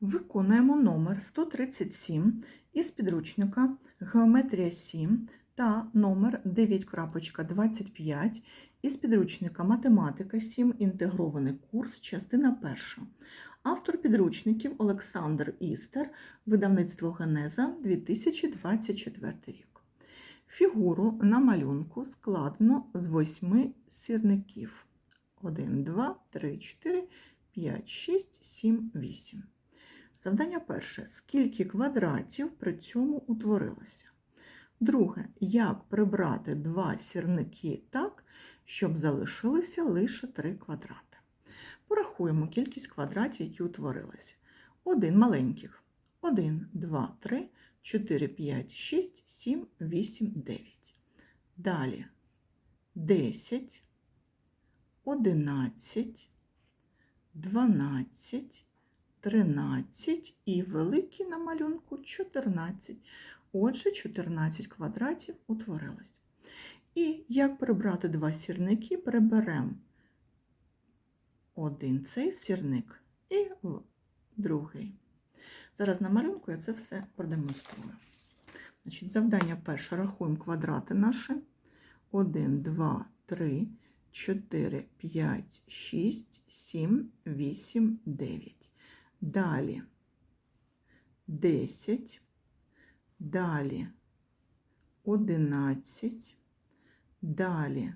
Виконуємо номер 137 із підручника Геометрія 7 та номер 9.25 із підручника Математика 7. Інтегрований курс, частина 1. Автор підручників Олександр Істер, видавництво Генеза 2024 рік. Фігуру на малюнку складено з восьми сірників. 1, 2, 3, 4, 5, 6, 7, 8. Завдання перше. Скільки квадратів при цьому утворилося? Друге. Як прибрати два сірники так, щоб залишилося лише три квадрати? Порахуємо кількість квадратів, які утворилися. Один маленьких. 1, 2, 3, 4, 5, 6, 7, 8, 9. Далі 10, 11, 12, 13 і великий на малюнку 14. Отже, 14 квадратів утворилось. І як прибрати два сірники, приберемо один цей сірник і другий. Зараз на малюнку я це все продемонструю. Значить, Завдання перше. Рахуємо квадрати наші. 1, 2, 3, 4, 5, 6, 7, 8, 9. Далі. 10, далі. 11, далі.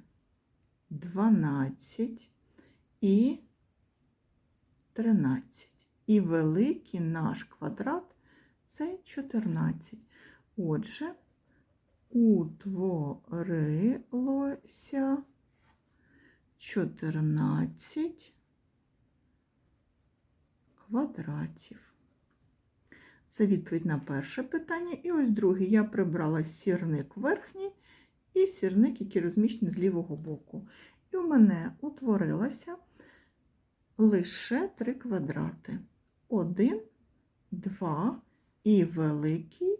12 і 13. І великий наш квадрат це 14. Отже, утворилося 14 квадратів. Це відповідь на перше питання. І ось друге. Я прибрала сірник верхній і сірник, який розміщений з лівого боку. І у мене утворилося лише три квадрати. Один, два і великий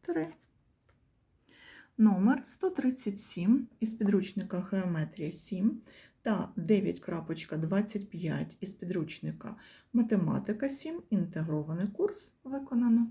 три. Номер 137 із підручника Геометрія 7 та 9.25 із підручника Математика 7. Інтегрований курс виконано.